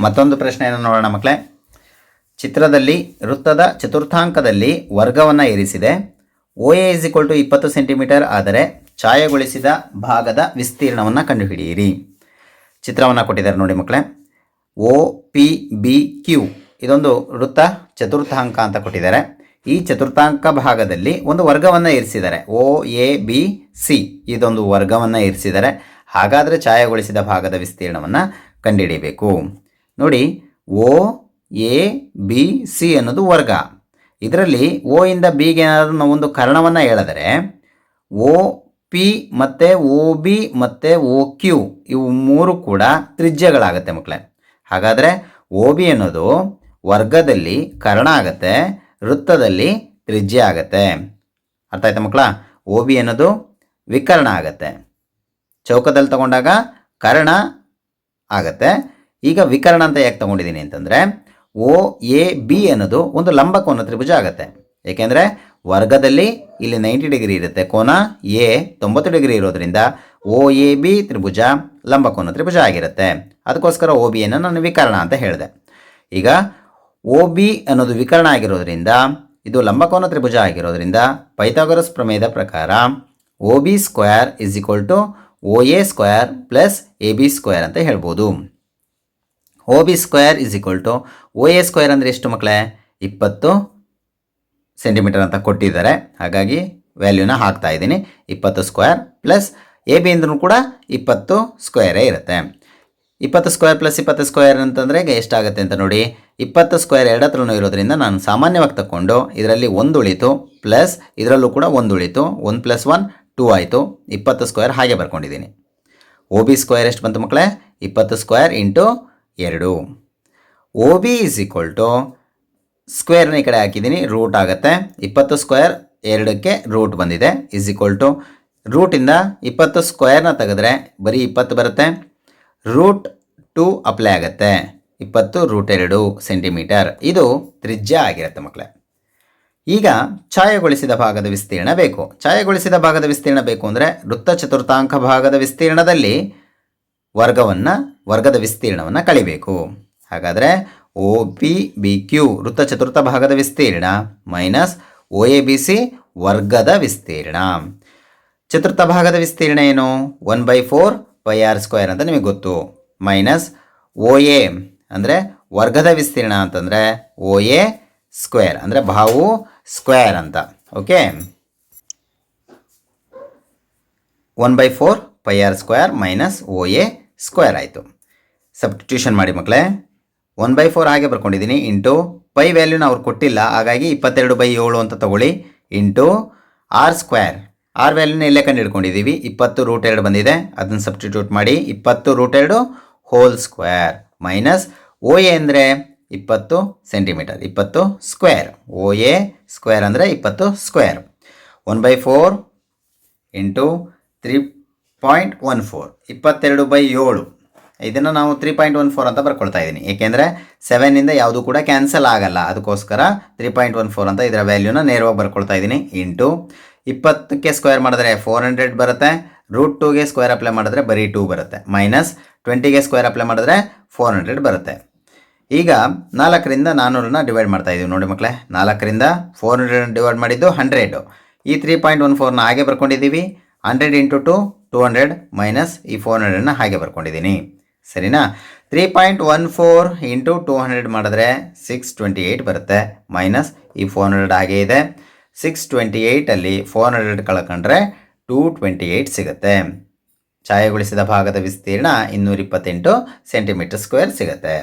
ಮತ್ತೊಂದು ಪ್ರಶ್ನೆಯನ್ನು ನೋಡೋಣ ಮಕ್ಕಳೇ. ಚಿತ್ರದಲ್ಲಿ ವೃತ್ತದ ಚತುರ್ಥಾಂಕದಲ್ಲಿ ವರ್ಗವನ್ನು ಇರಿಸಿದೆ. O A is equal to ಇಪ್ಪತ್ತು ಸೆಂಟಿಮೀಟರ್ ಆದರೆ ಛಾಯೆಗೊಳಿಸಿದ ಭಾಗದ ವಿಸ್ತೀರ್ಣವನ್ನು ಕಂಡುಹಿಡಿಯಿರಿ. ಚಿತ್ರವನ್ನು ಕೊಟ್ಟಿದ್ದಾರೆ ನೋಡಿ ಮಕ್ಕಳೇ. O, P, B, Q. ಇದೊಂದು ವೃತ್ತ ಚತುರ್ಥಾಂಕ ಅಂತ ಕೊಟ್ಟಿದ್ದಾರೆ. ಈ ಚತುರ್ಥಾಂಕ ಭಾಗದಲ್ಲಿ ಒಂದು ವರ್ಗವನ್ನು ಇರಿಸಿದ್ದಾರೆ. O, A, B, C. ಇದೊಂದು ವರ್ಗವನ್ನು ಇರಿಸಿದ್ದಾರೆ. ಹಾಗಾದರೆ ಛಾಯೆಗೊಳಿಸಿದ ಭಾಗದ ವಿಸ್ತೀರ್ಣವನ್ನು ಕಂಡುಹಿಡಿಯಬೇಕು. ನೋಡಿ, ಓ, ಎ, ಬಿ, ಸಿ ಅನ್ನೋದು ವರ್ಗ. ಇದರಲ್ಲಿ ಓ ಇಂದ ಬಿಗೆ ಏನಾದರೂ ಒಂದು ಕರ್ಣವನ್ನು ಹೇಳಿದರೆ, ಓ, ಪಿ ಮತ್ತು ಓ, ಬಿ ಮತ್ತು ಓ, ಕ್ಯೂ ಇವು ಮೂರು ಕೂಡ ತ್ರಿಜ್ಯಗಳಾಗುತ್ತೆ ಮಕ್ಕಳೇ. ಹಾಗಾದರೆ ಓ, ಬಿ ಅನ್ನೋದು ವರ್ಗದಲ್ಲಿ ಕರ್ಣ ಆಗುತ್ತೆ, ವೃತ್ತದಲ್ಲಿ ತ್ರಿಜ್ಯ ಆಗುತ್ತೆ. ಅರ್ಥ ಆಯ್ತಾ ಮಕ್ಕಳ? ಓ, ಬಿ ಅನ್ನೋದು ವಿಕರ್ಣ ಆಗುತ್ತೆ. ಚೌಕದಲ್ಲಿ ತಗೊಂಡಾಗ ಕರ್ಣ ಆಗತ್ತೆ ಈಗ ವಿಕರಣ ಅಂತ ಯಾಕೆ ತಗೊಂಡಿದ್ದೀನಿ ಅಂತಂದರೆ ಓ ಎ, ಬಿ ಅನ್ನೋದು ಒಂದು ಲಂಬಕೋನ ತ್ರಿಭುಜ ಆಗುತ್ತೆ. ಏಕೆಂದರೆ ವರ್ಗದಲ್ಲಿ ಇಲ್ಲಿ ನೈಂಟಿ ಡಿಗ್ರಿ ಇರುತ್ತೆ. ಕೋನ ಎ ತೊಂಬತ್ತು ಡಿಗ್ರಿ ಇರೋದ್ರಿಂದ ಓ ಎ, ಬಿ ತ್ರಿಭುಜ ಲಂಬಕೋನ ತ್ರಿಭುಜ ಆಗಿರುತ್ತೆ. ಅದಕ್ಕೋಸ್ಕರ ಓ ಬಿಯನ್ನು ನಾನು ವಿಕರಣ ಅಂತ ಹೇಳಿದೆ. ಈಗ ಓ ಬಿ ಅನ್ನೋದು ವಿಕರಣ ಆಗಿರೋದ್ರಿಂದ ಇದು ಲಂಬಕೋನ ತ್ರಿಭುಜ ಆಗಿರೋದ್ರಿಂದ ಪೈಥಾಗರಸ್ ಪ್ರಮೇಯದ ಪ್ರಕಾರ O B square is equal to O A square plus A, B square ಅಂತ ಹೇಳ್ಬೋದು. O B square is equal to O A square ಅಂದರೆ ಎಷ್ಟು ಮಕ್ಕಳೇ ಇಪ್ಪತ್ತು ಸೆಂಟಿಮೀಟರ್ ಅಂತ ಕೊಟ್ಟಿದ್ದಾರೆ. ಹಾಗಾಗಿ ವ್ಯಾಲ್ಯೂನ ಹಾಕ್ತಾ ಇದ್ದೀನಿ. ಇಪ್ಪತ್ತು ಸ್ಕ್ವೇರ್ ಪ್ಲಸ್ ಎ ಬಿ ಅಂದ್ರೂ ಕೂಡ ಇಪ್ಪತ್ತು ಸ್ಕ್ವೇರೇ ಇರುತ್ತೆ. ಇಪ್ಪತ್ತು ಸ್ಕ್ವೇರ್ ಪ್ಲಸ್ ಇಪ್ಪತ್ತು ಸ್ಕ್ವೇರ್ ಅಂತಂದರೆ ಎಷ್ಟಾಗುತ್ತೆ ಅಂತ ನೋಡಿ. ಇಪ್ಪತ್ತು ಸ್ಕ್ವೇರ್ ಎರಡು ಹತ್ರನೂ ಇರೋದ್ರಿಂದ ನಾನು ಸಾಮಾನ್ಯವಾಗಿ ತಗೊಂಡು ಇದರಲ್ಲಿ ಒಂದು ಉಳಿತು ಪ್ಲಸ್ ಇದರಲ್ಲೂ ಕೂಡ ಒಂದು ಉಳಿತು. ಒನ್ ಪ್ಲಸ್ ಒನ್ ಟೂ ಆಯಿತು. ಇಪ್ಪತ್ತು ಸ್ಕ್ವೇರ್ ಹಾಗೆ ಬರ್ಕೊಂಡಿದ್ದೀನಿ. ಒ ಬಿ ಸ್ಕ್ವೇರ್ ಎಷ್ಟು ಬಂತು ಮಕ್ಕಳೇ ಇಪ್ಪತ್ತು ಸ್ಕ್ವೇರ್ ಇಂಟು ಎರಡು. O B is equal to ಸ್ಕ್ವೇರ್ನ ಈ ಕಡೆ ಹಾಕಿದ್ದೀನಿ ರೂಟ್ ಆಗುತ್ತೆ. ಇಪ್ಪತ್ತು ಸ್ಕ್ವೇರ್ ಎರಡಕ್ಕೆ ರೂಟ್ ಬಂದಿದೆ. ಇಸ್ ಈಕ್ವಲ್ ಟು ರೂಟಿಂದ ಇಪ್ಪತ್ತು ಸ್ಕ್ವೇರ್ನ ತೆಗೆದ್ರೆ ಬರೀ ಇಪ್ಪತ್ತು ಬರುತ್ತೆ. ರೂಟ್ ಟು ಅಪ್ಲೈ ಆಗುತ್ತೆ. ಇಪ್ಪತ್ತು ರೂಟ್ ಎರಡು ಸೆಂಟಿಮೀಟರ್ ಇದು ತ್ರಿಜ್ಯ ಆಗಿರುತ್ತೆ ಮಕ್ಕಳೇ ಈಗ ಛಾಯೆಗೊಳಿಸಿದ ಭಾಗದ ವಿಸ್ತೀರ್ಣ ಬೇಕು. ಛಾಯೆಗೊಳಿಸಿದ ಭಾಗದ ವಿಸ್ತೀರ್ಣ ಬೇಕು ಅಂದರೆ ವೃತ್ತ ಚತುರ್ಥಾಂಕ ಭಾಗದ ವಿಸ್ತೀರ್ಣದಲ್ಲಿ ವರ್ಗವನ್ನು ವರ್ಗದ ವಿಸ್ತೀರ್ಣವನ್ನು ಕಳಿಬೇಕು ಹಾಗಾದರೆ ಒ ಪಿ ಬಿ, ಕ್ಯೂ ವೃತ್ತ ಚತುರ್ಥ ಭಾಗದ ವಿಸ್ತೀರ್ಣ minus O, A, B, C ವರ್ಗದ ವಿಸ್ತೀರ್ಣ. ಚತುರ್ಥ ಭಾಗದ ವಿಸ್ತೀರ್ಣ ಏನು? One by four pi r square ಅಂತ ನಿಮಗೆ ಗೊತ್ತು. ಮೈನಸ್ ಒ, ಎ ಅಂದರೆ ವರ್ಗದ ವಿಸ್ತೀರ್ಣ ಅಂತಂದರೆ ಒ, ಎ ಸ್ಕ್ವೇರ್ ಅಂದರೆ ಬಾವು ಸ್ಕ್ವೇರ್ ಅಂತ. Okay? One by four pi r square minus O, A square ಆಯಿತು. ಸಬ್ಸ್ಟಿಟ್ಯೂಷನ್ ಮಾಡಿ ಮಕ್ಕಳೇ ಒನ್ ಬೈ ಫೋರ್ ಹಾಗೆ ಬರ್ಕೊಂಡಿದ್ದೀನಿ. ಇಂಟು ಪೈ ವ್ಯಾಲ್ಯೂನ ಅವ್ರು ಕೊಟ್ಟಿಲ್ಲ. ಹಾಗಾಗಿ ಇಪ್ಪತ್ತೆರಡು ಬೈ ಏಳು ಅಂತ ತಗೊಳ್ಳಿ. ಇಂಟು ಆರ್ ಸ್ಕ್ವೇರ್ ಆರ್ ವ್ಯಾಲ್ಯೂನ ಇಲ್ಲೇ ಕಂಡು ಹಿಡ್ಕೊಂಡಿದ್ದೀವಿ ಇಪ್ಪತ್ತು ರೂಟ್ ಎರಡು ಬಂದಿದೆ. ಅದನ್ನು ಸಬ್ಸ್ಟಿಟ್ಯೂಟ್ ಮಾಡಿ ಇಪ್ಪತ್ತು ರೂಟ್ ಎರಡು whole square minus O A ಅಂದರೆ ಇಪ್ಪತ್ತು ಸೆಂಟಿಮೀಟರ್ ಇಪ್ಪತ್ತು ಸ್ಕ್ವೇರ್ ಓ ಎ ಸ್ಕ್ವೇರ್ ಅಂದರೆ ಇಪ್ಪತ್ತು square one by four into three point one four ಇಪ್ಪತ್ತೆರಡು ಬೈ ಏಳು. ಇದನ್ನು ನಾವು ತ್ರೀ ಪಾಯಿಂಟ್ ಒನ್ ಫೋರ್ ಅಂತ ಬರ್ಕೊಳ್ತಾ ಇದ್ದೀನಿ ಏಕೆಂದರೆ ಸೆವೆನಿಂದ ಯಾವುದು ಕೂಡ ಕ್ಯಾನ್ಸಲ್ ಆಗಲ್ಲ. ಅದಕ್ಕೋಸ್ಕರ ತ್ರೀ ಪಾಯಿಂಟ್ ಒನ್ ಫೋರ್ ಅಂತ ಇದರ ವ್ಯಾಲ್ಯೂನ ನೇರವಾಗಿ ಬರ್ಕೊಳ್ತಾ ಇದ್ದೀನಿ ಇಂಟು ಇಪ್ಪತ್ತಕ್ಕೆ ಸ್ಕ್ವೇರ್ ಮಾಡಿದ್ರೆ ಫೋರ್ ಹಂಡ್ರೆಡ್ ಬರುತ್ತೆ. ರೂಟ್ ಟೂಗೆ ಸ್ಕ್ವೇರ್ ಅಪ್ಲೈ ಮಾಡಿದ್ರೆ ಬರೀ ಟೂ ಬರುತ್ತೆ. ಮೈನಸ್ ಟ್ವೆಂಟಿಗೆ ಸ್ಕ್ವೇರ್ ಅಪ್ಲೈ ಮಾಡಿದ್ರೆ ಫೋರ್ ಹಂಡ್ರೆಡ್ ಬರುತ್ತೆ. ಈಗ ನಾಲ್ಕರಿಂದ ನಾನ್ನೂರನ್ನ ಡಿವೈಡ್ ಮಾಡ್ತಾ ಇದ್ದೀವಿ ನೋಡಿ ಮಕ್ಕಳೇ ನಾಲ್ಕರಿಂದ ಫೋರ್ ಹಂಡ್ರೆಡ್ ಡಿವೈಡ್ ಮಾಡಿದ್ದು ಹಂಡ್ರೆಡು ಈ ತ್ರೀ ಪಾಯಿಂಟ್ ಒನ್ ಫೋರ್ನ ಹಾಗೆ ಬರ್ಕೊಂಡಿದ್ದೀವಿ. Hundred into two two hundred minus ಈ ಫೋರ್ ಹಂಡ್ರೆಡ್ನ ಹಾಗೆ ಬರ್ಕೊಂಡಿದ್ದೀನಿ. ಸರಿನಾ? Three point one four into two hundred ಮಾಡಿದ್ರೆ ಸಿಕ್ಸ್ ಟ್ವೆಂಟಿ ಏಯ್ಟ್ ಬರುತ್ತೆ. ಮೈನಸ್ ಈ ಫೋರ್ ಹಂಡ್ರೆಡ್ ಹಾಗೆ ಇದೆ. ಸಿಕ್ಸ್ ಟ್ವೆಂಟಿ ಏಯ್ಟಲ್ಲಿ ಫೋರ್ ಹಂಡ್ರೆಡ್ ಕಳ್ಕೊಂಡ್ರೆ ಟೂ ಟ್ವೆಂಟಿ ಏಯ್ಟ್ ಸಿಗುತ್ತೆ. ಛಾಯೆಗೊಳಿಸಿದ ಭಾಗದ ವಿಸ್ತೀರ್ಣ ಇನ್ನೂರ ಇಪ್ಪತ್ತೆಂಟು ಸೆಂಟಿಮೀಟರ್ ಸ್ಕ್ವೇರ್ ಸಿಗುತ್ತೆ.